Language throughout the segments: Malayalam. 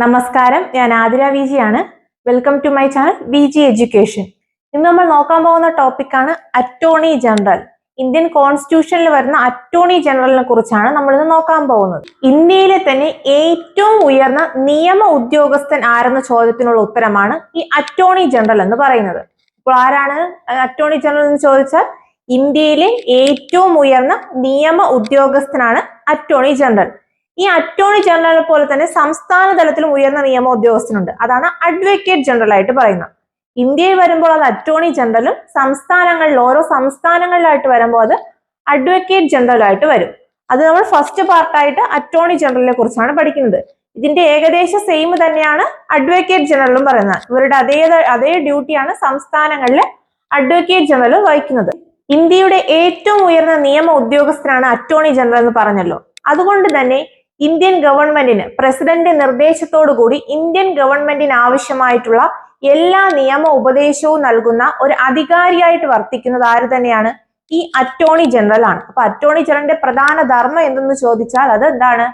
നമസ്കാരം. ഞാൻ ആതിര വി ആണ് welcome to my channel V G education ഇന്ന് നമ്മൾ നോക്കാൻ പോകുന്ന ടോപ്പിക്കാണ് അറ്റോർണി ജനറൽ ഇന്ത്യൻ കോൺസ്റ്റിറ്റ്യൂഷനിൽ വരുന്ന അറ്റോർണി ജനറലിനെ കുറിച്ചാണ് നമ്മൾ ഇന്ന് നോക്കാൻ പോകുന്നത്. ഇന്ത്യയിലെ തന്നെ ഏറ്റവും ഉയർന്ന നിയമ ഉദ്യോഗസ്ഥൻ ആരെന്ന ചോദ്യത്തിനുള്ള ഉത്തരമാണ് ഈ അറ്റോർണി ജനറൽ എന്ന് പറയുന്നത്. ഇപ്പോൾ ആരാണ് അറ്റോർണി ജനറൽ എന്ന് ചോദിച്ചാൽ ഇന്ത്യയിലെ ഏറ്റവും ഉയർന്ന നിയമ ഉദ്യോഗസ്ഥനാണ് അറ്റോർണി ജനറൽ ഈ അറ്റോർണി ജനറലിനെ പോലെ തന്നെ സംസ്ഥാന തലത്തിലും ഉയർന്ന നിയമ ഉദ്യോഗസ്ഥനുണ്ട്. അതാണ് അഡ്വക്കേറ്റ് ജനറൽ ആയിട്ട് പറയുന്നത്. ഇന്ത്യയിൽ വരുമ്പോൾ അത് അറ്റോർണി ജനറലും സംസ്ഥാനങ്ങളിൽ ഓരോ സംസ്ഥാനങ്ങളിലായിട്ട് വരുമ്പോൾ അത് അഡ്വക്കേറ്റ് ജനറൽ ആയിട്ട് വരും. അത് നമ്മൾ ഫസ്റ്റ് പാർട്ടായിട്ട് അറ്റോർണി ജനറലിനെ കുറിച്ചാണ് പഠിക്കുന്നത്. ഇതിന്റെ ഏകദേശം സെയിം തന്നെയാണ് അഡ്വക്കേറ്റ് ജനറലും പറയുന്നത്. ഇവരുടെ അതേ അതേ ഡ്യൂട്ടിയാണ് സംസ്ഥാനങ്ങളിലെ അഡ്വക്കേറ്റ് ജനറൽ വഹിക്കുന്നത്. ഇന്ത്യയുടെ ഏറ്റവും ഉയർന്ന നിയമ ഉദ്യോഗസ്ഥനാണ് അറ്റോർണി ജനറൽ എന്ന് പറഞ്ഞല്ലോ. അതുകൊണ്ട് തന്നെ ഇന്ത്യൻ ഗവൺമെന്റിന് പ്രസിഡന്റ് നിർദ്ദേശത്തോടു കൂടി ഇന്ത്യൻ ഗവൺമെന്റിന് ആവശ്യമായിട്ടുള്ള എല്ലാ നിയമ ഉപദേശവും നൽകുന്ന ഒരു അധികാരിയായിട്ട് വർത്തിക്കുന്നത് ആര് തന്നെയാണ്? ഈ അറ്റോർണി ജനറൽ ആണ്. അപ്പൊ അറ്റോർണി ജനറലിന്റെ പ്രധാന ധർമ്മം എന്തെന്ന് ചോദിച്ചാൽ അത് എന്താണ്?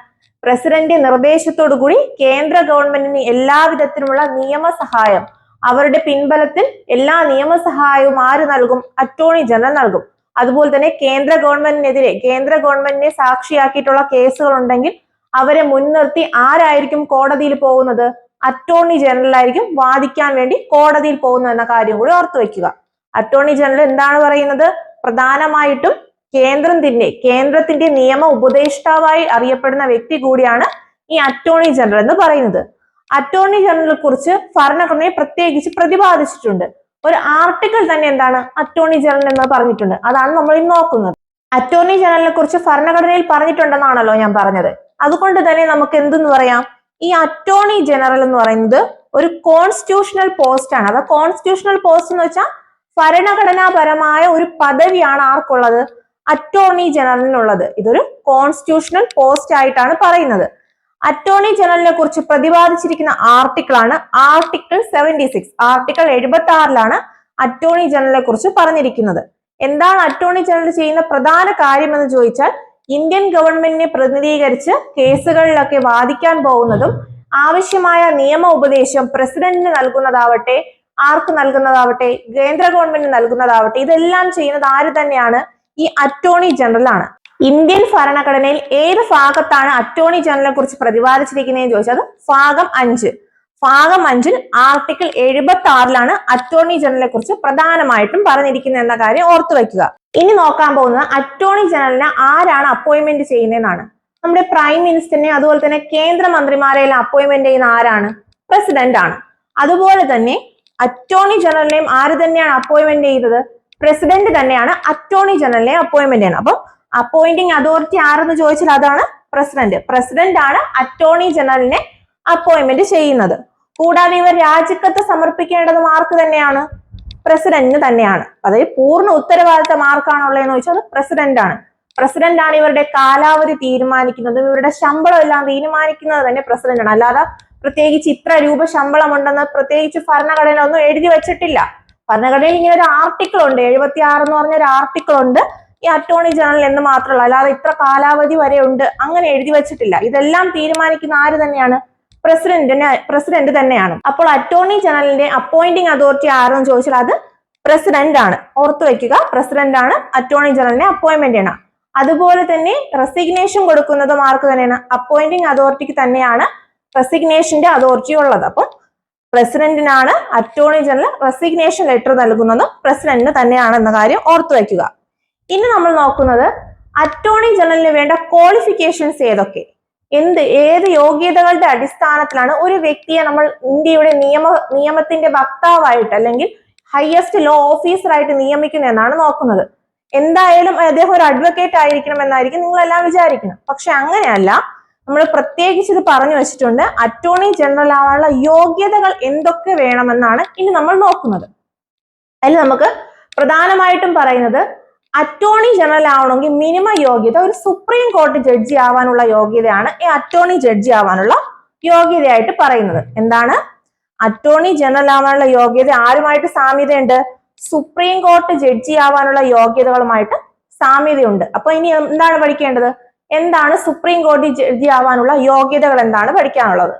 പ്രസിഡന്റ് നിർദ്ദേശത്തോടു കൂടി കേന്ദ്ര ഗവൺമെന്റിന് എല്ലാവിധത്തിലുമുള്ള നിയമസഹായം അവരുടെ പിൻബലത്തിൽ എല്ലാ നിയമസഹായവും ആര് നൽകും? അറ്റോർണി ജനറൽ നൽകും. അതുപോലെ തന്നെ കേന്ദ്ര ഗവൺമെന്റിനെതിരെ കേന്ദ്ര ഗവൺമെന്റിനെ സാക്ഷിയാക്കിയിട്ടുള്ള കേസുകൾ ഉണ്ടെങ്കിൽ അവരെ മുൻനിർത്തി ആരായിരിക്കും കോടതിയിൽ പോകുന്നത്? അറ്റോർണി ജനറൽ ആയിരിക്കും വാദിക്കാൻ വേണ്ടി കോടതിയിൽ പോകുന്നത് എന്ന കാര്യം കൂടി ഓർത്തു വെക്കുക. അറ്റോർണി ജനറൽ എന്താണ് പറയുന്നത്? പ്രധാനമായിട്ടും കേന്ദ്രം തന്നെ കേന്ദ്രത്തിന്റെ നിയമ ഉപദേഷ്ടാവായി അറിയപ്പെടുന്ന വ്യക്തി കൂടിയാണ് ഈ അറ്റോർണി ജനറൽ എന്ന് പറയുന്നത്. അറ്റോർണി ജനറലിനെ കുറിച്ച് ഭരണഘടനയെ പ്രത്യേകിച്ച് പ്രതിപാദിച്ചിട്ടുണ്ട്. ഒരു ആർട്ടിക്കിൾ തന്നെ എന്താണ് അറ്റോർണി ജനറൽ എന്ന് പറഞ്ഞിട്ടുണ്ട്. അതാണ് നമ്മൾ ഇന്ന് നോക്കുന്നത്. അറ്റോർണി ജനറലിനെ കുറിച്ച് ഭരണഘടനയിൽ പറഞ്ഞിട്ടുണ്ടെന്നാണല്ലോ ഞാൻ പറഞ്ഞത്. അതുകൊണ്ട് തന്നെ നമുക്ക് എന്തെന്ന് പറയാം? ഈ അറ്റോർണി ജനറൽ എന്ന് പറയുന്നത് ഒരു കോൺസ്റ്റിറ്റ്യൂഷണൽ പോസ്റ്റ് ആണ്. അത് കോൺസ്റ്റിറ്റ്യൂഷണൽ പോസ്റ്റ് എന്ന് വെച്ചാൽ ഭരണഘടനാപരമായ ഒരു പദവിയാണ് ആർക്കുള്ളത്? അറ്റോർണി ജനറലിനുള്ളത് ഇതൊരു കോൺസ്റ്റിറ്റ്യൂഷണൽ പോസ്റ്റ് ആയിട്ടാണ് പറയുന്നത്. അറ്റോർണി ജനറലിനെ കുറിച്ച് പ്രതിപാദിച്ചിരിക്കുന്ന ആർട്ടിക്കിൾ ആണ് ആർട്ടിക്കിൾ സെവന്റി സിക്സ് ആർട്ടിക്കിൾ എഴുപത്തി ആറിലാണ് അറ്റോർണി ജനറലിനെ കുറിച്ച് പറഞ്ഞിരിക്കുന്നത്. എന്താണ് അറ്റോർണി ജനറൽ ചെയ്യുന്ന പ്രധാന കാര്യം എന്ന് ചോദിച്ചാൽ ഇന്ത്യൻ ഗവൺമെന്റിനെ പ്രതിനിധീകരിച്ച് കേസുകളിലൊക്കെ വാദിക്കാൻ പോകുന്നതും ആവശ്യമായ നിയമ ഉപദേശം പ്രസിഡന്റിന് നൽകുന്നതാവട്ടെ ആർക്ക് നൽകുന്നതാവട്ടെ കേന്ദ്ര ഗവൺമെന്റിന് നൽകുന്നതാവട്ടെ ഇതെല്ലാം ചെയ്യുന്നത് ആര് തന്നെയാണ്? ഈ അറ്റോർണി ജനറൽ ആണ്. ഇന്ത്യൻ ഭരണഘടനയിൽ ഏത് ഭാഗത്താണ് അറ്റോർണി ജനറലിനെ കുറിച്ച് പ്രതിപാദിച്ചിരിക്കുന്നതെന്ന് ചോദിച്ചാൽ ഭാഗം അഞ്ച്. ഭാഗം അഞ്ചിൽ ആർട്ടിക്കിൾ എഴുപത്തി ആറിലാണ് അറ്റോർണി ജനറലിനെ കുറിച്ച് പ്രധാനമായിട്ടും പറഞ്ഞിരിക്കുന്നത് എന്ന കാര്യം ഓർത്തു വെക്കുക ഇനി നോക്കാൻ പോകുന്നത് അറ്റോർണി ജനറലിനെ ആരാണ് അപ്പോയിന്റ്മെന്റ് ചെയ്യുന്നതെന്നാണ്. നമ്മുടെ പ്രൈം മിനിസ്റ്ററിനെ അതുപോലെ തന്നെ കേന്ദ്രമന്ത്രിമാരെല്ലാം അപ്പോയിന്റ്മെന്റ് ചെയ്യുന്ന ആരാണ്? പ്രസിഡന്റ് ആണ്. അതുപോലെ തന്നെ അറ്റോർണി ജനറലിനെയും ആര് തന്നെയാണ് അപ്പോയിന്റ്മെന്റ് ചെയ്തത്? പ്രസിഡന്റ് തന്നെയാണ് അറ്റോർണി ജനറലിനെ അപ്പോയിന്റ്മെന്റ് ചെയ്യുന്നത്. അപ്പം അപ്പോയിന്റിംഗ് അതോറിറ്റി ആരെന്ന് ചോദിച്ചാൽ അതാണ് പ്രസിഡന്റ് പ്രസിഡന്റ് ആണ് അറ്റോർണി ജനറലിനെ അപ്പോയിന്റ്മെന്റ് ചെയ്യുന്നത്. കൂടാതെ ഇവർ രാജിക്കത്ത് സമർപ്പിക്കേണ്ടത് മാർക്ക് തന്നെയാണ്? പ്രസിഡന്റിന് തന്നെയാണ്. അതായത് പൂർണ ഉത്തരവാദിത്തം ആർക്കാണുള്ളതെന്ന് ചോദിച്ചാൽ അത് പ്രസിഡന്റ് ആണ്. പ്രസിഡന്റ് ആണ് ഇവരുടെ കാലാവധി തീരുമാനിക്കുന്നതും ഇവരുടെ ശമ്പളം എല്ലാം തീരുമാനിക്കുന്നത് തന്നെ പ്രസിഡന്റ് ആണ്. അല്ലാതെ പ്രത്യേകിച്ച് ഇത്ര രൂപ ശമ്പളം ഉണ്ടെന്ന് പ്രത്യേകിച്ച് ഭരണഘടന ഒന്നും എഴുതി വെച്ചിട്ടില്ല. ഭരണഘടനയിൽ ഇങ്ങനെ ഒരു ആർട്ടിക്കിൾ ഉണ്ട് എഴുപത്തി ആറ് എന്ന് പറഞ്ഞ ഒരു ആർട്ടിക്കിൾ ഉണ്ട്. ഈ അറ്റോർണി ജനറൽ എന്ന് മാത്രമല്ല അല്ലാതെ ഇത്ര കാലാവധി വരെ ഉണ്ട് അങ്ങനെ എഴുതി വെച്ചിട്ടില്ല. ഇതെല്ലാം തീരുമാനിക്കുന്ന ആര് തന്നെയാണ്? പ്രസിഡന്റിന് പ്രസിഡന്റ് തന്നെയാണ്. അപ്പോൾ അറ്റോർണി ജനറലിന്റെ അപ്പോയിന്റിംഗ് അതോറിറ്റി ആരെന്ന് ചോദിച്ചാൽ അത് പ്രസിഡന്റ് ആണ്. ഓർത്തു വെക്കുക പ്രസിഡന്റ് ആണ് അറ്റോർണി ജനറലിനെ അപ്പോയിന്റ്മെന്റ് ചെയ്യണം അതുപോലെ തന്നെ റെസിഗ്നേഷൻ കൊടുക്കുന്നതും ആർക്ക് തന്നെയാണ്. അപ്പോയിന്റിംഗ് അതോറിറ്റിക്ക് തന്നെയാണ് റെസിഗ്നേഷന്റെ അതോറിറ്റി ഉള്ളത്. അപ്പം പ്രസിഡന്റിനാണ് അറ്റോർണി ജനറൽ റെസിഗ്നേഷൻ ലെറ്റർ നൽകുന്നതും പ്രസിഡന്റിന് തന്നെയാണ് എന്ന കാര്യം ഓർത്തു വെക്കുക. ഇനി നമ്മൾ നോക്കുന്നത് അറ്റോർണി ജനറലിന് വേണ്ട ക്വാളിഫിക്കേഷൻസ് ഏതൊക്കെ? എന്ത് ഏത് യോഗ്യതകളുടെ അടിസ്ഥാനത്തിലാണ് ഒരു വ്യക്തിയെ നമ്മൾ ഇന്ത്യയുടെ നിയമ നിയമത്തിന്റെ വക്താവായിട്ട് അല്ലെങ്കിൽ ഹയസ്റ്റ് ലോ ഓഫീസറായിട്ട് നിയമിക്കുന്ന എന്നാണ് നോക്കുന്നത്. എന്തായാലും അദ്ദേഹം ഒരു അഡ്വക്കേറ്റ് ആയിരിക്കണം എന്നായിരിക്കും നിങ്ങളെല്ലാം വിചാരിക്കണം പക്ഷെ അങ്ങനെയല്ല. നമ്മൾ പ്രത്യേകിച്ച് ഇത് പറഞ്ഞു വെച്ചിട്ടുണ്ട് അറ്റോർണി ജനറൽ ആവാനുള്ള യോഗ്യതകൾ എന്തൊക്കെ വേണമെന്നാണ് ഇനി നമ്മൾ നോക്കുന്നത്. അതിൽ നമുക്ക് പ്രധാനമായിട്ടും പറയുന്നത് അറ്റോർണി ജനറൽ ആവണമെങ്കിൽ മിനിമം യോഗ്യത ഒരു സുപ്രീം കോടതി ജഡ്ജി ആവാനുള്ള യോഗ്യതയാണ് ഈ അറ്റോർണി ജഡ്ജി ആവാനുള്ള യോഗ്യതയായിട്ട് പറയുന്നത്. എന്താണ്? അറ്റോർണി ജനറൽ ആവാനുള്ള യോഗ്യത ആരുമായിട്ട് സാമ്യതയുണ്ട്? സുപ്രീം കോടതി ജഡ്ജി ആവാനുള്ള യോഗ്യതകളുമായിട്ട് സാമ്യതയുണ്ട്. അപ്പൊ ഇനി എന്താണ് പഠിക്കേണ്ടത്? എന്താണ് സുപ്രീം കോടതി ജഡ്ജി ആവാനുള്ള യോഗ്യതകൾ എന്താണ് പഠിക്കാനുള്ളത്?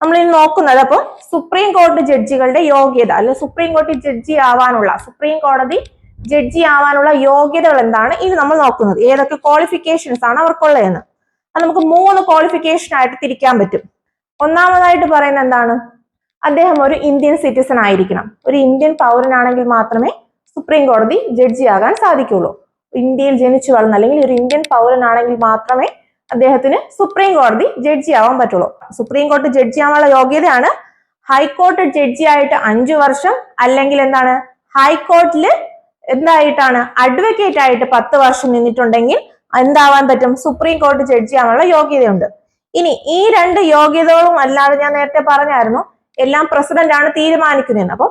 നമ്മൾ ഇനി നോക്കുന്നത് അപ്പോൾ സുപ്രീം കോടതി ജഡ്ജികളുടെ യോഗ്യത അല്ലെ സുപ്രീം കോടതി ജഡ്ജി ആവാനുള്ള സുപ്രീം കോടതി ജഡ്ജി ആവാനുള്ള യോഗ്യതകൾ എന്താണ്? ഇനി നമ്മൾ നോക്കുന്നത്. ഏതൊക്കെ ക്വാളിഫിക്കേഷൻസ് ആണ് അവർക്കുള്ളതെന്ന്. അത് നമുക്ക് മൂന്ന് ക്വാളിഫിക്കേഷൻ ആയിട്ട് തിരിക്കാൻ പറ്റും. ഒന്നാമതായിട്ട് പറയുന്ന എന്താണ്? അദ്ദേഹം ഒരു ഇന്ത്യൻ സിറ്റിസൺ ആയിരിക്കണം. ഒരു ഇന്ത്യൻ പൗരനാണെങ്കിൽ മാത്രമേ സുപ്രീം കോടതി ജഡ്ജി ആകാൻ സാധിക്കുള്ളൂ. ഇന്ത്യയിൽ ജനിച്ചു വളർന്ന അല്ലെങ്കിൽ ഒരു ഇന്ത്യൻ പൗരനാണെങ്കിൽ മാത്രമേ അദ്ദേഹത്തിന് സുപ്രീം കോടതി ജഡ്ജി ആവാൻ പറ്റുള്ളൂ. സുപ്രീം കോടതി ജഡ്ജി ആവാനുള്ള യോഗ്യതയാണ് ഹൈക്കോർട്ട് ജഡ്ജി ആയിട്ട് അഞ്ചു വർഷം അല്ലെങ്കിൽ എന്താണ്? ഹൈക്കോർട്ടിൽ എന്തായിട്ടാണ് അഡ്വക്കേറ്റ് ആയിട്ട് പത്ത് വർഷം നിന്നിട്ടുണ്ടെങ്കിൽ എന്താവാൻ പറ്റും? സുപ്രീം കോടതി ജഡ്ജി ആവാനുള്ള യോഗ്യതയുണ്ട്. ഇനി ഈ രണ്ട് യോഗ്യതകളും അല്ലാതെ ഞാൻ നേരത്തെ പറഞ്ഞായിരുന്നു. എല്ലാം പ്രസിഡന്റ് ആണ് തീരുമാനിക്കുന്നത്. അപ്പം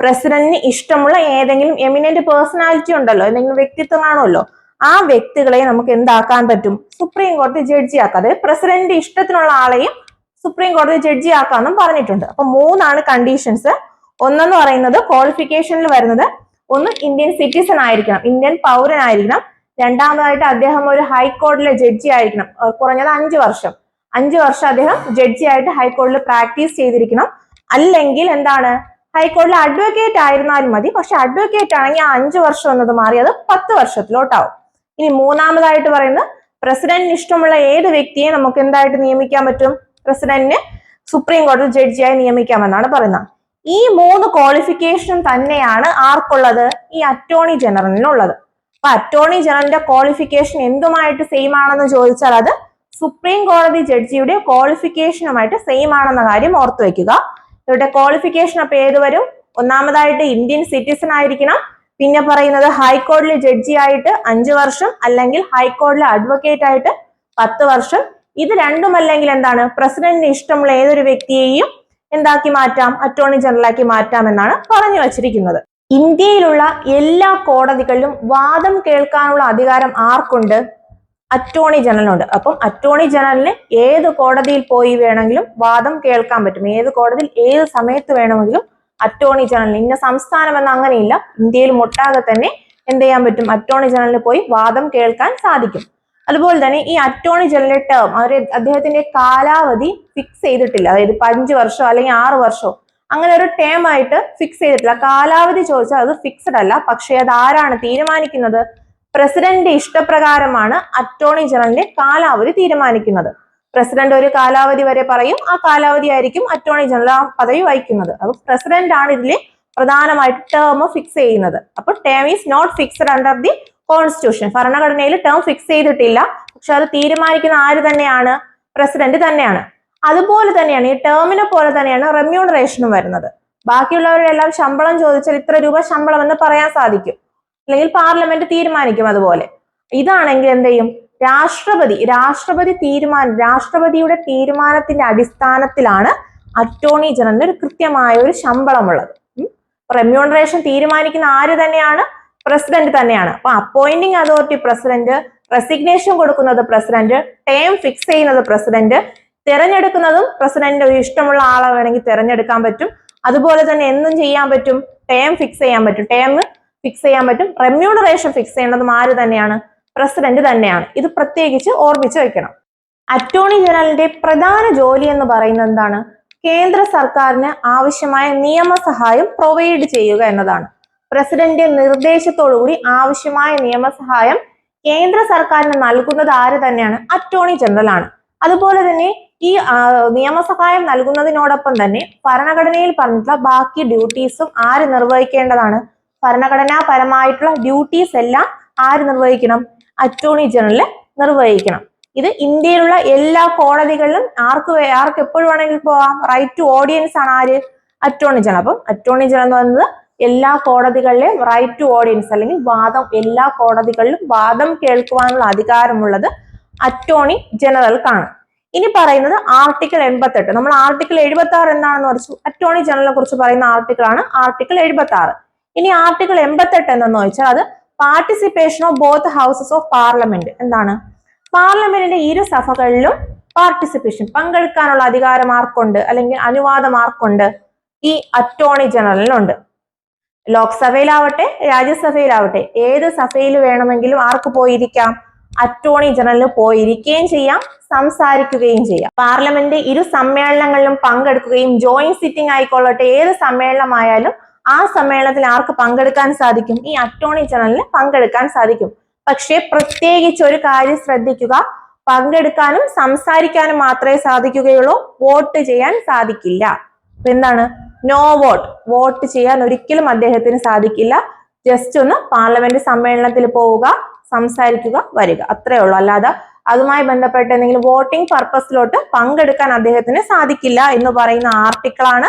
പ്രസിഡന്റിന് ഇഷ്ടമുള്ള ഏതെങ്കിലും എമിനന്റ് പേഴ്സണാലിറ്റി ഉണ്ടല്ലോ എന്തെങ്കിലും വ്യക്തിത്വമാണല്ലോ ആ വ്യക്തികളെ നമുക്ക് എന്താക്കാൻ പറ്റും? സുപ്രീം കോടതി ജഡ്ജി ആക്കാം അതായത് പ്രസിഡന്റിന്റെ ഇഷ്ടത്തിനുള്ള ആളെയും സുപ്രീം കോടതി ജഡ്ജി ആക്കാമെന്നും പറഞ്ഞിട്ടുണ്ട്. അപ്പൊ മൂന്നാണ് കണ്ടീഷൻസ് ഒന്നെന്ന് പറയുന്നത് ക്വാളിഫിക്കേഷനിൽ വരുന്നത് ഒന്ന് ഇന്ത്യൻ സിറ്റിസൺ ആയിരിക്കണം. ഇന്ത്യൻ പൗരനായിരിക്കണം. രണ്ടാമതായിട്ട് അദ്ദേഹം ഒരു ഹൈക്കോടതിയിലെ ജഡ്ജി ആയിരിക്കണം. കുറഞ്ഞത് അഞ്ചു വർഷം. അഞ്ചു വർഷം അദ്ദേഹം ജഡ്ജി ആയിട്ട് ഹൈക്കോടതിയിൽ പ്രാക്ടീസ് ചെയ്തിരിക്കണം. അല്ലെങ്കിൽ എന്താണ്? ഹൈക്കോടതിയിൽ അഡ്വക്കേറ്റ് ആയിരുന്നാലും മതി. പക്ഷെ അഡ്വക്കേറ്റ് ആണെങ്കിൽ ആ അഞ്ചു വർഷം എന്നത് മാറി അത് പത്ത് വർഷത്തിലോട്ടാവും. ഇനി മൂന്നാമതായിട്ട് പറയുന്നത് പ്രസിഡന്റിന് ഇഷ്ടമുള്ള ഏത് വ്യക്തിയെ നമുക്ക് എന്തായിട്ട് നിയമിക്കാൻ പറ്റും? പ്രസിഡന്റിന് സുപ്രീം കോടതി ജഡ്ജിയായി നിയമിക്കാമെന്നാണ് പറയുന്നത്. ഈ മൂന്ന് ക്വാളിഫിക്കേഷൻ തന്നെയാണ് ആർക്കുള്ളത്? ഈ അറ്റോർണി ജനറലിനുള്ളത് അപ്പൊ അറ്റോർണി ജനറലിന്റെ ക്വാളിഫിക്കേഷൻ എന്തുമായിട്ട് സെയിം ആണെന്ന് ചോദിച്ചാൽ അത് സുപ്രീം കോടതി ജഡ്ജിയുടെ ക്വാളിഫിക്കേഷനുമായിട്ട് സെയിം ആണെന്ന കാര്യം ഓർത്തു വെക്കുക. ഇവരുടെ ക്വാളിഫിക്കേഷൻ അപ്പൊ ഏത് വരും? ഒന്നാമതായിട്ട് ഇന്ത്യൻ സിറ്റിസൺ ആയിരിക്കണം. പിന്നെ പറയുന്നത് ഹൈക്കോടതിയിലെ ജഡ്ജി ആയിട്ട് അഞ്ചു വർഷം അല്ലെങ്കിൽ ഹൈക്കോടതിയിലെ അഡ്വക്കേറ്റ് ആയിട്ട് പത്ത് വർഷം. ഇത് രണ്ടും അല്ലെങ്കിൽ എന്താണ്? പ്രസിഡന്റിന് ഇഷ്ടമുള്ള ഏതൊരു വ്യക്തിയെയും എന്താക്കി മാറ്റാം? അറ്റോർണി ജനറലാക്കി മാറ്റാം എന്നാണ് പറഞ്ഞു വച്ചിരിക്കുന്നത്. ഇന്ത്യയിലുള്ള എല്ലാ കോടതികളിലും വാദം കേൾക്കാനുള്ള അധികാരം ആർക്കുണ്ട്? അറ്റോർണി ജനറലിനുണ്ട് അപ്പം അറ്റോർണി ജനറലിന് ഏത് കോടതിയിൽ പോയി വേണമെങ്കിലും വാദം കേൾക്കാൻ പറ്റും. ഏത് കോടതിയിൽ ഏത് സമയത്ത് വേണമെങ്കിലും അറ്റോർണി ജനറൽ ഇന്ന സംസ്ഥാനം എന്ന അങ്ങനെയില്ല. ഇന്ത്യയിൽ ഒട്ടാകെ തന്നെ എന്ത് ചെയ്യാൻ പറ്റും? അറ്റോർണി ജനറലിന് പോയി വാദം കേൾക്കാൻ സാധിക്കും. അതുപോലെ തന്നെ ഈ അറ്റോണി ജനറൽ ടേം അവർ അദ്ദേഹത്തിന്റെ കാലാവധി ഫിക്സ് ചെയ്തിട്ടില്ല. അതായത് ഇപ്പൊ അഞ്ച് അല്ലെങ്കിൽ ആറ് വർഷമോ അങ്ങനെ ഒരു ടേം ആയിട്ട് ഫിക്സ് ചെയ്തിട്ടില്ല. കാലാവധി ചോദിച്ചാൽ അത് ഫിക്സഡ് അല്ല. പക്ഷേ അത് ആരാണ് തീരുമാനിക്കുന്നത്? പ്രസിഡന്റ് ഇഷ്ടപ്രകാരമാണ് അറ്റോർണി ജനറലിന്റെ കാലാവധി തീരുമാനിക്കുന്നത്. പ്രസിഡന്റ് ഒരു കാലാവധി വരെ പറയും. ആ കാലാവധി ആയിരിക്കും അറ്റോർണി ജനറൽ ആ പദവി വഹിക്കുന്നത്. അപ്പൊ പ്രസിഡന്റ് ആണ് ഇതിൽ പ്രധാനമായിട്ട് ടേം ഫിക്സ് ചെയ്യുന്നത്. അപ്പൊ term is not fixed under the constitution ഭരണഘടനയിൽ ടേം ഫിക്സ് ചെയ്തിട്ടില്ല. പക്ഷെ അത് തീരുമാനിക്കുന്ന ആര് തന്നെയാണ്? പ്രസിഡന്റ് തന്നെയാണ്. അതുപോലെ തന്നെയാണ് ഈ ടേമിനെ പോലെ തന്നെയാണ് റെമ്യൂണറേഷനും വരുന്നത്. ബാക്കിയുള്ളവരെല്ലാം ശമ്പളം ചോദിച്ചാൽ ഇത്ര രൂപ ശമ്പളം എന്ന് പറയാൻ സാധിക്കും. അല്ലെങ്കിൽ പാർലമെന്റ് തീരുമാനിക്കും അതുപോലെ. ഇതാണെങ്കിൽ എന്ത് ചെയ്യും? രാഷ്ട്രപതി രാഷ്ട്രപതി തീരുമാനം രാഷ്ട്രപതിയുടെ തീരുമാനത്തിന്റെ അടിസ്ഥാനത്തിലാണ് അറ്റോർണി ജനറലിന് ഒരു കൃത്യമായ ഒരു ശമ്പളമുള്ളത്. റെമ്യൂണറേഷൻ തീരുമാനിക്കുന്ന ആര് തന്നെയാണ്? പ്രസിഡന്റ് തന്നെയാണ്. അപ്പൊ അപ്പോയിന്റിംഗ് അതോറിറ്റി പ്രസിഡന്റ് റെസിഗ്നേഷൻ കൊടുക്കുന്നത് പ്രസിഡന്റ് ടേം ഫിക്സ് ചെയ്യുന്നത് പ്രസിഡന്റ് തിരഞ്ഞെടുക്കുന്നതും ഒരു ഇഷ്ടമുള്ള ആളെ വേണമെങ്കിൽ തിരഞ്ഞെടുക്കാൻ പറ്റും. അതുപോലെ തന്നെ എന്നും ചെയ്യാൻ പറ്റും? ടേം ഫിക്സ് ചെയ്യാൻ പറ്റും. ടേം ഫിക്സ് ചെയ്യാൻ പറ്റും. റെമ്യൂണറേഷൻ ഫിക്സ് ചെയ്യേണ്ടതും ആര് തന്നെയാണ്? പ്രസിഡന്റ് തന്നെയാണ്. ഇത് പ്രത്യേകിച്ച് ഓർമ്മിച്ച് വെക്കണം. അറ്റോർണി ജനറലിന്റെ പ്രധാന ജോലി എന്ന് പറയുന്നത് എന്താണ്? കേന്ദ്ര സർക്കാരിന് ആവശ്യമായ നിയമസഹായം പ്രൊവൈഡ് ചെയ്യുക എന്നതാണ്. പ്രസിഡന്റ് നിർദ്ദേശത്തോടുകൂടി ആവശ്യമായ നിയമസഹായം കേന്ദ്ര സർക്കാരിന് നൽകുന്നത് ആര് തന്നെയാണ്? അറ്റോർണി ജനറൽ ആണ്. അതുപോലെ തന്നെ ഈ നിയമസഹായം നൽകുന്നതിനോടൊപ്പം തന്നെ ഭരണഘടനയിൽ പറഞ്ഞിട്ടുള്ള ബാക്കി ഡ്യൂട്ടീസും ആര് നിർവഹിക്കേണ്ടതാണ്? ഭരണഘടനാപരമായിട്ടുള്ള ഡ്യൂട്ടീസ് എല്ലാം ആര് നിർവഹിക്കണം? അറ്റോർണി ജനറൽ നിർവഹിക്കണം. ഇത് ഇന്ത്യയിലുള്ള എല്ലാ കോടതികളിലും ആർക്ക് ആർക്ക് എപ്പോഴും വേണമെങ്കിൽ പോവാം റൈറ്റ് ടു ഓഡിയൻസ് ആണ് ആര്? അറ്റോർണി ജനറൽ അപ്പം അറ്റോർണി ജനറൽ എന്ന് പറയുന്നത് എല്ലാ കോടതികളിലെയും റൈറ്റ് ടു ഓഡിയൻസ് അല്ലെങ്കിൽ വാദം എല്ലാ കോടതികളിലും വാദം കേൾക്കുവാനുള്ള അധികാരമുള്ളത് അറ്റോർണി ജനറൽക്കാണ് ഇനി പറയുന്നത് ആർട്ടിക്കിൾ എൺപത്തെട്ട്. നമ്മൾ ആർട്ടിക്കിൾ എഴുപത്തി ആറ് എന്താണെന്ന് വെച്ചു അറ്റോർണി ജനറലിനെ കുറിച്ച് പറയുന്ന ആർട്ടിക്കിൾ ആണ് ആർട്ടിക്കിൾ എഴുപത്തി ആറ് ഇനി ആർട്ടിക്കിൾ എൺപത്തെട്ട് എന്തെന്ന് വെച്ചാൽ അത് participation of both houses of parliament എന്താണ്? പാർലമെന്റിന്റെ ഇരു സഭകളിലും പാർട്ടിസിപ്പേഷൻ പങ്കെടുക്കാനുള്ള അധികാരം ആർക്കുണ്ട്? അല്ലെങ്കിൽ അനുവാദം ആർക്കുണ്ട്? ഈ അറ്റോർണി ജനറലിനുണ്ട് ലോക്സഭയിലാവട്ടെ രാജ്യസഭയിലാവട്ടെ ഏത് സഭയിൽ വേണമെങ്കിലും ആർക്ക് പോയിരിക്കാം? അറ്റോർണി ജനറലിന് പോയിരിക്കുകയും ചെയ്യാം സംസാരിക്കുകയും ചെയ്യാം. പാർലമെന്റ് ഇരു സമ്മേളനങ്ങളിലും പങ്കെടുക്കുകയും ജോയിന്റ് സിറ്റിംഗ് ആയിക്കൊള്ളട്ടെ ഏത് സമ്മേളനമായാലും ആ സമ്മേളനത്തിൽ ആർക്ക് പങ്കെടുക്കാൻ സാധിക്കും? ഈ അറ്റോർണി ജനറലിന് പങ്കെടുക്കാൻ സാധിക്കും. പക്ഷേ പ്രത്യേകിച്ച് ഒരു കാര്യം ശ്രദ്ധിക്കുക പങ്കെടുക്കാനും സംസാരിക്കാനും മാത്രമേ സാധിക്കുകയുള്ളൂ വോട്ട് ചെയ്യാൻ സാധിക്കില്ല. എന്താണ്? നോ വോട്ട് വോട്ട് ചെയ്യാൻ ഒരിക്കലും അദ്ദേഹത്തിന് സാധിക്കില്ല. ജസ്റ്റ് ഒന്ന് പാർലമെന്റ് സമ്മേളനത്തിൽ പോവുക സംസാരിക്കുക വരിക. അത്രേ ഉള്ളൂ. അല്ലാതെ അതുമായി ബന്ധപ്പെട്ട് എന്തെങ്കിലും വോട്ടിംഗ് പർപ്പസിലോട്ട് പങ്കെടുക്കാൻ അദ്ദേഹത്തിന് സാധിക്കില്ല എന്ന് പറയുന്ന ആർട്ടിക്കിളാണ്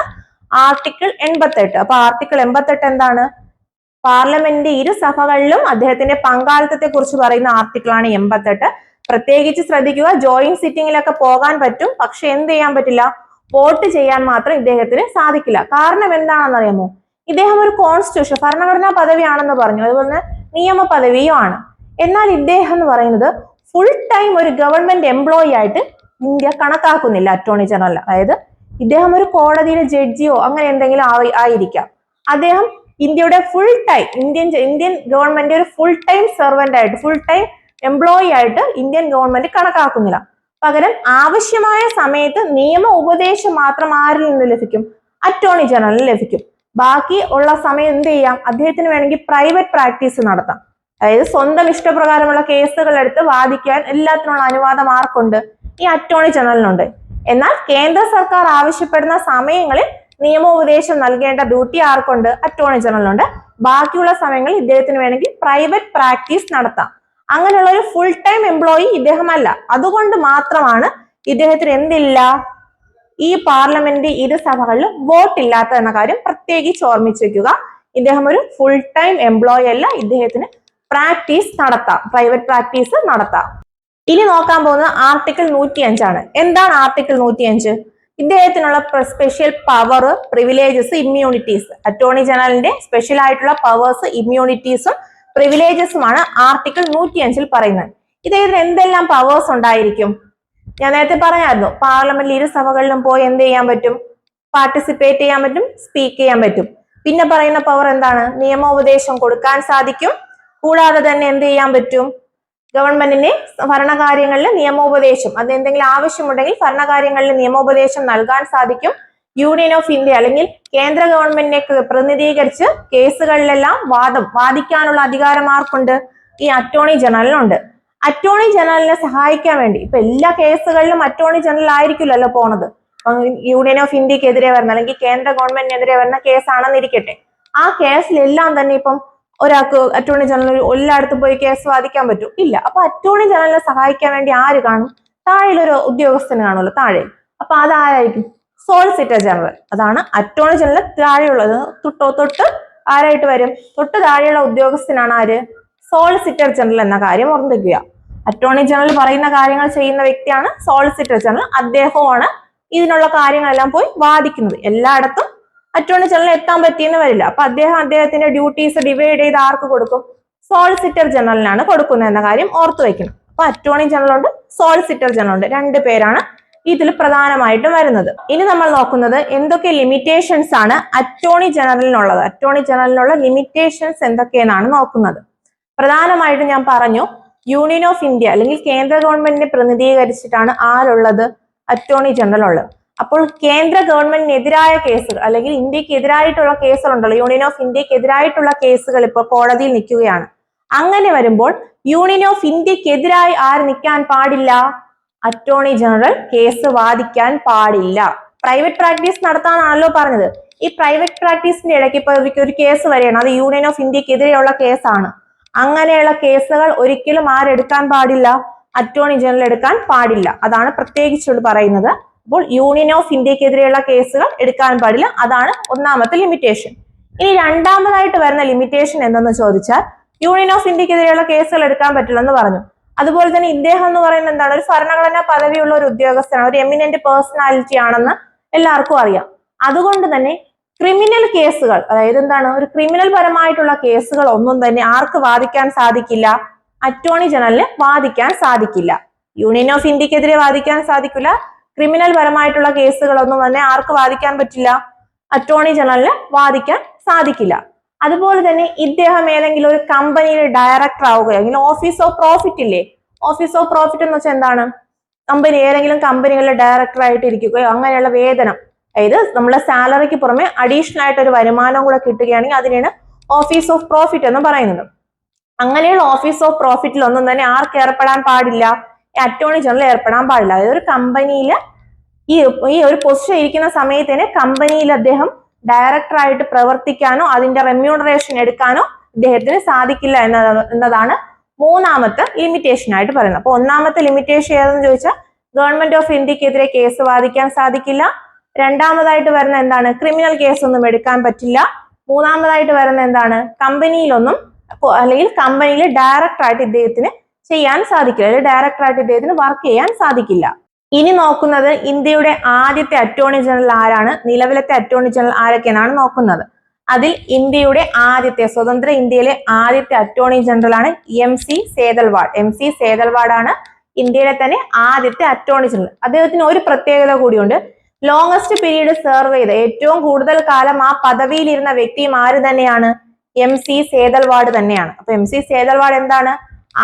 ആർട്ടിക്കിൾ എൺപത്തെട്ട്. അപ്പൊ ആർട്ടിക്കിൾ എൺപത്തെട്ട് എന്താണ്? പാർലമെന്റ് ഇരു സഭകളിലും അദ്ദേഹത്തിന്റെ പങ്കാളിത്തത്തെ കുറിച്ച് പറയുന്ന ആർട്ടിക്കിളാണ് എൺപത്തെട്ട്. പ്രത്യേകിച്ച് ശ്രദ്ധിക്കുക ജോയിന്റ് സിറ്റിംഗിലൊക്കെ പോകാൻ പറ്റും. പക്ഷെ എന്ത് ചെയ്യാൻ പറ്റില്ല? വോട്ട് ചെയ്യാൻ മാത്രം ഇദ്ദേഹത്തിന് സാധിക്കില്ല. കാരണം എന്താണെന്ന് അറിയാമോ? ഇദ്ദേഹം ഒരു കോൺസ്റ്റിറ്റ്യൂഷൻ ഭരണഘടനാ പദവിയാണെന്ന് പറഞ്ഞു. അതുപോലെ നിയമ പദവിയും ആണ്. എന്നാൽ ഇദ്ദേഹം എന്ന് പറയുന്നത് ഫുൾ ടൈം ഒരു ഗവൺമെന്റ് എംപ്ലോയി ആയിട്ട് ഇന്ത്യ കണക്കാക്കുന്നില്ല അറ്റോർണി ജനറൽ അതായത് ഇദ്ദേഹം ഒരു കോടതിയിലെ ജഡ്ജിയോ അങ്ങനെ എന്തെങ്കിലും ആയി- ആയിരിക്കാം. അദ്ദേഹം ഇന്ത്യയുടെ full time Indian Indian government ഒരു ഫുൾ ടൈം സെർവന്റ് ആയിട്ട് ഫുൾ ടൈം എംപ്ലോയി ആയിട്ട് ഇന്ത്യൻ ഗവൺമെന്റ് കണക്കാക്കുന്നില്ല. പകരം ആവശ്യമായ സമയത്ത് നിയമ ഉപദേശം മാത്രം ആരിൽ നിന്ന് ലഭിക്കും? അറ്റോർണി ജനറലിന് ലഭിക്കും. ബാക്കി ഉള്ള സമയം എന്ത് ചെയ്യാം? അദ്ദേഹത്തിന് വേണമെങ്കിൽ പ്രൈവറ്റ് പ്രാക്ടീസ് നടത്താം. അതായത് സ്വന്തം ഇഷ്ടപ്രകാരമുള്ള കേസുകൾ എടുത്ത് വാദിക്കാൻ എല്ലാത്തിനുള്ള അനുവാദം ആർക്കുണ്ട്? ഈ അറ്റോർണി ജനറലിനുണ്ട് എന്നാൽ കേന്ദ്ര സർക്കാർ ആവശ്യപ്പെടുന്ന സമയങ്ങളിൽ നിയമോപദേശം നൽകേണ്ട ഡ്യൂട്ടി ആർക്കുണ്ട്? അറ്റോർണി ജനറലിനുണ്ട് ബാക്കിയുള്ള സമയങ്ങളിൽ ഇദ്ദേഹത്തിന് വേണമെങ്കിൽ പ്രൈവറ്റ് പ്രാക്ടീസ് നടത്താം. അങ്ങനെയുള്ള ഒരു ഫുൾ ടൈം എംപ്ലോയി ഇദ്ദേഹമല്ല. അതുകൊണ്ട് മാത്രമാണ് ഇദ്ദേഹത്തിന് എന്തില്ല? ഈ പാർലമെന്റ് സഭകളിലും വോട്ടില്ലാത്ത എന്ന കാര്യം പ്രത്യേകിച്ച് ഓർമ്മിച്ച് വെക്കുക. ഇദ്ദേഹം ഒരു ഫുൾ ടൈം എംപ്ലോയി അല്ല. ഇദ്ദേഹത്തിന് പ്രാക്ടീസ് നടത്താം. പ്രൈവറ്റ് പ്രാക്ടീസ് നടത്താം. ഇനി നോക്കാൻ പോകുന്നത് ആർട്ടിക്കിൾ നൂറ്റി അഞ്ചാണ് എന്താണ് ആർട്ടിക്കിൾ നൂറ്റി അഞ്ച് ഇദ്ദേഹത്തിനുള്ള special power privileges immunities attorney ജനറലിന്റെ സ്പെഷ്യൽ ആയിട്ടുള്ള പവേഴ്സ് ഇമ്മ്യൂണിറ്റീസും പ്രിവിലേജസുമാണ് ആർട്ടിക്കിൾ നൂറ്റി അഞ്ചിൽ പറയുന്നത്. ഇദ്ദേഹത്തിന് എന്തെല്ലാം പവേഴ്സ് ഉണ്ടായിരിക്കും? ഞാൻ നേരത്തെ പറഞ്ഞായിരുന്നു പാർലമെന്റിൽ ഇരു സഭകളിലും പോയി എന്ത് ചെയ്യാൻ പറ്റും? പാർട്ടിസിപ്പേറ്റ് ചെയ്യാൻ പറ്റും സ്പീക്ക് ചെയ്യാൻ പറ്റും. പിന്നെ പറയുന്ന പവർ എന്താണ്? നിയമോപദേശം കൊടുക്കാൻ സാധിക്കും. കൂടാതെ തന്നെ എന്ത് ചെയ്യാൻ പറ്റും? ഗവൺമെന്റിന് ഭരണകാര്യങ്ങളിൽ നിയമോപദേശം അത് എന്തെങ്കിലും ആവശ്യമുണ്ടെങ്കിൽ ഭരണകാര്യങ്ങളിൽ നിയമോപദേശം നൽകാൻ സാധിക്കും. യൂണിയൻ ഓഫ് ഇന്ത്യ അല്ലെങ്കിൽ കേന്ദ്ര ഗവൺമെന്റിനെ പ്രതിനിധീകരിച്ച് കേസുകളിലെല്ലാം വാദം വാദിക്കാനുള്ള അധികാരം ആർക്കുണ്ട്? ഈ അറ്റോർണി ജനറലിനുണ്ട് അറ്റോർണി ജനറലിനെ സഹായിക്കാൻ വേണ്ടി ഇപ്പൊ എല്ലാ കേസുകളിലും അറ്റോർണി ജനറൽ ആയിരിക്കില്ലല്ലോ പോണത്. യൂണിയൻ ഓഫ് ഇന്ത്യക്കെതിരെ വരുന്ന അല്ലെങ്കിൽ കേന്ദ്ര ഗവൺമെന്റിനെതിരെ വരുന്ന കേസാണെന്നിരിക്കട്ടെ. ആ കേസിലെല്ലാം തന്നെ ഇപ്പം ഒരാൾക്ക് അറ്റോർണി ജനറൽ എല്ലായിടത്തും പോയി കേസ് വാദിക്കാൻ പറ്റും? ഇല്ല. അപ്പൊ അറ്റോർണി ജനറലിനെ സഹായിക്കാൻ വേണ്ടി ആര് കാണും? താഴെയൊരു ഉദ്യോഗസ്ഥന് കാണുമല്ലോ താഴെ. അപ്പൊ അതാരായിരിക്കും? സോളിസിറ്റർ ജനറൽ അതാണ് അറ്റോർണി ജനറൽ താഴെയുള്ളത്. തൊട്ടോ തൊട്ട് ആരായിട്ട് വരും? തൊട്ട് താഴെയുള്ള ഉദ്യോഗസ്ഥനാണ് ആര്? സോളിസിറ്റർ ജനറൽ എന്ന കാര്യം ഓർമ്മിക്കുക അറ്റോർണി ജനറൽ പറയുന്ന കാര്യങ്ങൾ ചെയ്യുന്ന വ്യക്തിയാണ് സോളിസിറ്റർ ജനറൽ അദ്ദേഹവുമാണ് ഇതിനുള്ള കാര്യങ്ങളെല്ലാം പോയി വാദിക്കുന്നത്. എല്ലായിടത്തും അറ്റോർണി ജനറൽ എത്താൻ പറ്റിയെന്ന് വരില്ല. അപ്പൊ അദ്ദേഹം അദ്ദേഹത്തിന്റെ ഡ്യൂട്ടീസ് ഡിവൈഡ് ചെയ്ത് ആർക്ക് കൊടുക്കും? സോളിസിറ്റർ ജനറലിനാണ് കൊടുക്കുന്നത് എന്ന കാര്യം ഓർത്തു വയ്ക്കണം. അപ്പൊ അറ്റോർണി ജനറൽ ഉണ്ട് സോളിസിറ്റർ ജനറൽ ഉണ്ട്. രണ്ട് പേരാണ് ഇതിൽ പ്രധാനമായിട്ടും വരുന്നത്. ഇനി നമ്മൾ നോക്കുന്നത് എന്തൊക്കെ ലിമിറ്റേഷൻസ് ആണ് അറ്റോർണി ജനറലിനുള്ളത് അറ്റോർണി ജനറലിനുള്ള ലിമിറ്റേഷൻസ് എന്തൊക്കെയെന്നാണ് നോക്കുന്നത്. പ്രധാനമായിട്ടും ഞാൻ പറഞ്ഞു യൂണിയൻ ഓഫ് ഇന്ത്യ അല്ലെങ്കിൽ കേന്ദ്ര ഗവൺമെന്റിനെ പ്രതിനിധീകരിച്ചിട്ടാണ് ആരുള്ളത് അറ്റോർണി ജനറൽ ഉള്ളത് അപ്പോൾ കേന്ദ്ര ഗവൺമെന്റിനെതിരായ കേസുകൾ അല്ലെങ്കിൽ ഇന്ത്യയ്ക്ക് എതിരായിട്ടുള്ള കേസുകളുണ്ടല്ലോ യൂണിയൻ ഓഫ് ഇന്ത്യയ്ക്ക് എതിരായിട്ടുള്ള കേസുകൾ ഇപ്പോൾ കോടതിയിൽ നിൽക്കുകയാണ്. അങ്ങനെ വരുമ്പോൾ യൂണിയൻ ഓഫ് ഇന്ത്യക്കെതിരായി ആര് നിൽക്കാൻ പാടില്ല? അറ്റോർണി ജനറൽ കേസ് വാദിക്കാൻ പാടില്ല. പ്രൈവറ്റ് പ്രാക്ടീസ് നടത്താനാണല്ലോ പറഞ്ഞത്. ഈ പ്രൈവറ്റ് പ്രാക്ടീസിന്റെ ഇടയ്ക്ക് ഇപ്പൊ ഒരു- കേസ് വരികയാണ് അത് യൂണിയൻ ഓഫ് ഇന്ത്യക്കെതിരെയുള്ള കേസാണ്. അങ്ങനെയുള്ള കേസുകൾ ഒരിക്കലും ആരെടുക്കാൻ പാടില്ല? അറ്റോർണി ജനറൽ എടുക്കാൻ പാടില്ല. അതാണ് പ്രത്യേകിച്ചോട് പറയുന്നത്. അപ്പോൾ യൂണിയൻ ഓഫ് ഇന്ത്യക്കെതിരെയുള്ള കേസുകൾ എടുക്കാൻ പാടില്ല. അതാണ് ഒന്നാമത്തെ ലിമിറ്റേഷൻ ഇനി രണ്ടാമതായിട്ട് വരുന്ന ലിമിറ്റേഷൻ എന്തെന്ന് ചോദിച്ചാൽ യൂണിയൻ ഓഫ് ഇന്ത്യക്കെതിരെയുള്ള കേസുകൾ എടുക്കാൻ പറ്റില്ലെന്ന് പറഞ്ഞു. അതുപോലെ തന്നെ ഇദ്ദേഹം എന്ന് പറയുന്നത് എന്താണ്? ഒരു ഭരണഘടനാ പദവിയുള്ള ഒരു ഉദ്യോഗസ്ഥനാണ്. ഒരു എമിനന്റ് പേഴ്സണാലിറ്റി ആണെന്ന് എല്ലാവർക്കും അറിയാം. അതുകൊണ്ട് തന്നെ ക്രിമിനൽ കേസുകൾ അതായത് എന്താണ്? ഒരു ക്രിമിനൽ പരമായിട്ടുള്ള കേസുകൾ ഒന്നും തന്നെ ആർക്ക് വാദിക്കാൻ സാധിക്കില്ല? അറ്റോർണി ജനറലിന് വാദിക്കാൻ സാധിക്കില്ല. യൂണിയൻ ഓഫ് ഇന്ത്യക്കെതിരെ വാദിക്കാൻ സാധിക്കില്ല. ക്രിമിനൽ പരമായിട്ടുള്ള കേസുകളൊന്നും തന്നെ ആർക്ക് വാദിക്കാൻ പറ്റില്ല? അറ്റോർണി ജനറലിന് വാദിക്കാൻ സാധിക്കില്ല. അതുപോലെ തന്നെ ഇദ്ദേഹം ഏതെങ്കിലും ഒരു കമ്പനിയുടെ ഡയറക്ടർ ആവുകയോ അല്ലെങ്കിൽ ഓഫീസ് ഓഫ് പ്രോഫിറ്റ് ഇല്ലേ? ഓഫീസ് ഓഫ് പ്രോഫിറ്റ് എന്ന് വെച്ചാൽ എന്താണ്? കമ്പനി ഏതെങ്കിലും കമ്പനികളിൽ ഡയറക്ടർ ആയിട്ട് ഇരിക്കുകയോ അങ്ങനെയുള്ള വേതനം. അതായത് നമ്മുടെ സാലറിക്ക് പുറമെ അഡീഷണൽ ആയിട്ട് ഒരു വരുമാനം കൂടെ കിട്ടുകയാണെങ്കിൽ അതിനെയാണ് ഓഫീസ് ഓഫ് പ്രോഫിറ്റ് എന്ന് പറയുന്നത്. അങ്ങനെയുള്ള ഓഫീസ് ഓഫ് പ്രോഫിറ്റിൽ ഒന്നും തന്നെ ആർക്ക് ഏർപ്പെടാൻ പാടില്ല. അറ്റോർണി ജനറൽ ഏർപ്പെടാൻ പാടില്ല. അതായത് ഒരു കമ്പനിയിൽ ഈ ഈ ഒരു പൊസിഷൻ ഇരിക്കുന്ന സമയത്ത് തന്നെ കമ്പനിയിൽ അദ്ദേഹം ഡയറക്ടർ ആയിട്ട് പ്രവർത്തിക്കാനോ അതിന്റെ റെമ്യൂണറേഷൻ എടുക്കാനോ ഇദ്ദേഹത്തിന് സാധിക്കില്ല എന്നത് എന്നതാണ് മൂന്നാമത്തെ ലിമിറ്റേഷൻ ആയിട്ട് പറയുന്നത്. അപ്പൊ ഒന്നാമത്തെ ലിമിറ്റേഷൻ ഏതെന്ന് ചോദിച്ചാൽ ഗവൺമെന്റ് ഓഫ് ഇന്ത്യക്കെതിരെ കേസ് വാദിക്കാൻ സാധിക്കില്ല. രണ്ടാമതായിട്ട് വരുന്ന എന്താണ്? ക്രിമിനൽ കേസ് ഒന്നും എടുക്കാൻ പറ്റില്ല. മൂന്നാമതായിട്ട് വരുന്ന എന്താണ്? കമ്പനിയിലൊന്നും അല്ലെങ്കിൽ കമ്പനിയിൽ ഡയറക്ടറായിട്ട് ഇദ്ദേഹത്തിന് ചെയ്യാൻ സാധിക്കില്ല. അല്ലെങ്കിൽ ഡയറക്ടറായിട്ട് ഇദ്ദേഹത്തിന് വർക്ക് ചെയ്യാൻ സാധിക്കില്ല. ഇനി നോക്കുന്നത് ഇന്ത്യയുടെ ആദ്യത്തെ അറ്റോർണി ജനറൽ ആരാണ്? നിലവിലത്തെ അറ്റോർണി ജനറൽ ആരൊക്കെയാണ് നോക്കുന്നത്. അതിൽ ഇന്ത്യയുടെ ആദ്യത്തെ സ്വതന്ത്ര ഇന്ത്യയിലെ ആദ്യത്തെ അറ്റോർണി ജനറൽ ആണ് M C Setalvad. M C Setalvad ആണ് ഇന്ത്യയിലെ തന്നെ ആദ്യത്തെ അറ്റോർണി ജനറൽ അദ്ദേഹത്തിന് ഒരു പ്രത്യേകത കൂടിയുണ്ട്. ലോങ്സ്റ്റ് പീരീഡ് സെർവ് ചെയ്ത ഏറ്റവും കൂടുതൽ കാലം ആ പദവിയിലിരുന്ന വ്യക്തിയും ആര് തന്നെയാണ്? എം സി സേതൽവാഡ് തന്നെയാണ്. അപ്പൊ എം സി സേതൽവാഡ് എന്താണ്?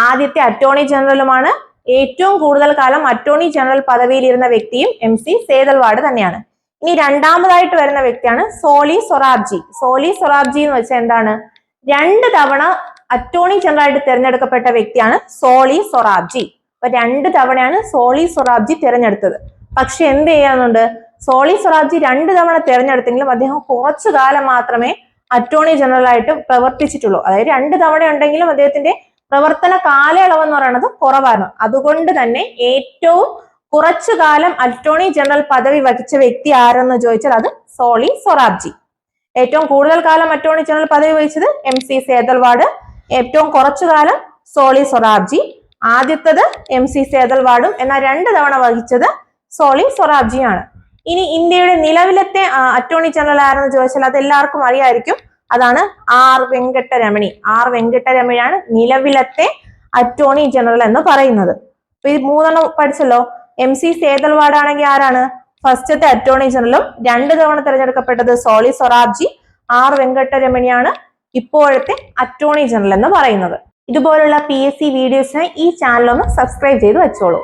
ആദ്യത്തെ അറ്റോർണി ജനറലുമാണ് ഏറ്റവും കൂടുതൽ കാലം അറ്റോർണി ജനറൽ പദവിയിലിരുന്ന വ്യക്തിയും എം സി സേതൽവാഡ് തന്നെയാണ്. ഇനി രണ്ടാമതായിട്ട് വരുന്ന വ്യക്തിയാണ് സോളി സൊറാബ്ജി. സോളി സൊറാബ്ജി എന്ന് വെച്ചാൽ എന്താണ്? രണ്ട് തവണ അറ്റോർണി ജനറൽ ആയിട്ട് തിരഞ്ഞെടുക്കപ്പെട്ട വ്യക്തിയാണ് സോളി സൊറാബ്ജി. അപ്പൊ രണ്ട് തവണയാണ് സോളി സൊറാബ്ജി തിരഞ്ഞെടുത്തത്. പക്ഷെ എന്ത് ചെയ്യാനുണ്ട്? സോളി സൊറാബ്ജി രണ്ട് തവണ തിരഞ്ഞെടുത്തെങ്കിലും അദ്ദേഹം കുറച്ചു കാലം മാത്രമേ അറ്റോർണി ജനറൽ ആയിട്ട് പ്രവർത്തിച്ചിട്ടുള്ളൂ. അതായത് രണ്ട് തവണ ഉണ്ടെങ്കിലും അദ്ദേഹത്തിന്റെ പ്രവർത്തന കാലയളവ് എന്ന് പറയുന്നത് കുറവാണ് അതുകൊണ്ട് തന്നെ ഏറ്റവും കുറച്ചു കാലം അറ്റോർണി ജനറൽ പദവി വഹിച്ച വ്യക്തി ആരെന്ന് ചോദിച്ചാൽ അത് സോളി സൊറാബ്ജി. ഏറ്റവും കൂടുതൽ കാലം അറ്റോർണി ജനറൽ പദവി വഹിച്ചത് എം സി സേതൽവാഡ് ഏറ്റവും കുറച്ചു കാലം സോളി സൊറാബ്ജി. ആദ്യത്തത് എം സി സേതൽവാഡും എന്നാൽ രണ്ട് തവണ വഹിച്ചത് സോളി സൊറാബ്ജിയാണ്. ഇനി ഇന്ത്യയുടെ നിലവിലത്തെ അറ്റോർണി ജനറൽ ആരെന്ന് ചോദിച്ചാൽ അത് എല്ലാവർക്കും അറിയായിരിക്കും. അതാണ് ആർ വെങ്കട്ടരമണി. ആർ വെങ്കട്ടരമണിയാണ് നിലവിലത്തെ അറ്റോർണി ജനറൽ എന്ന് പറയുന്നത്. അപ്പൊ ഈ മൂന്നെണ്ണം പഠിച്ചല്ലോ. എം സി സേതൽവാഡ് ആണെങ്കിൽ ആരാണ്? ഫസ്റ്റത്തെ അറ്റോർണി ജനറലും രണ്ട് തവണ തിരഞ്ഞെടുക്കപ്പെട്ടത് സോളി സൊറാബ്ജി ആർ വെങ്കട്ടരമണിയാണ് ഇപ്പോഴത്തെ അറ്റോർണി ജനറൽ എന്ന് പറയുന്നത്. ഇതുപോലുള്ള പി എസ് സി വീഡിയോസിനായി ഈ ചാനൽ ഒന്ന് സബ്സ്ക്രൈബ് ചെയ്ത് വെച്ചോളൂ.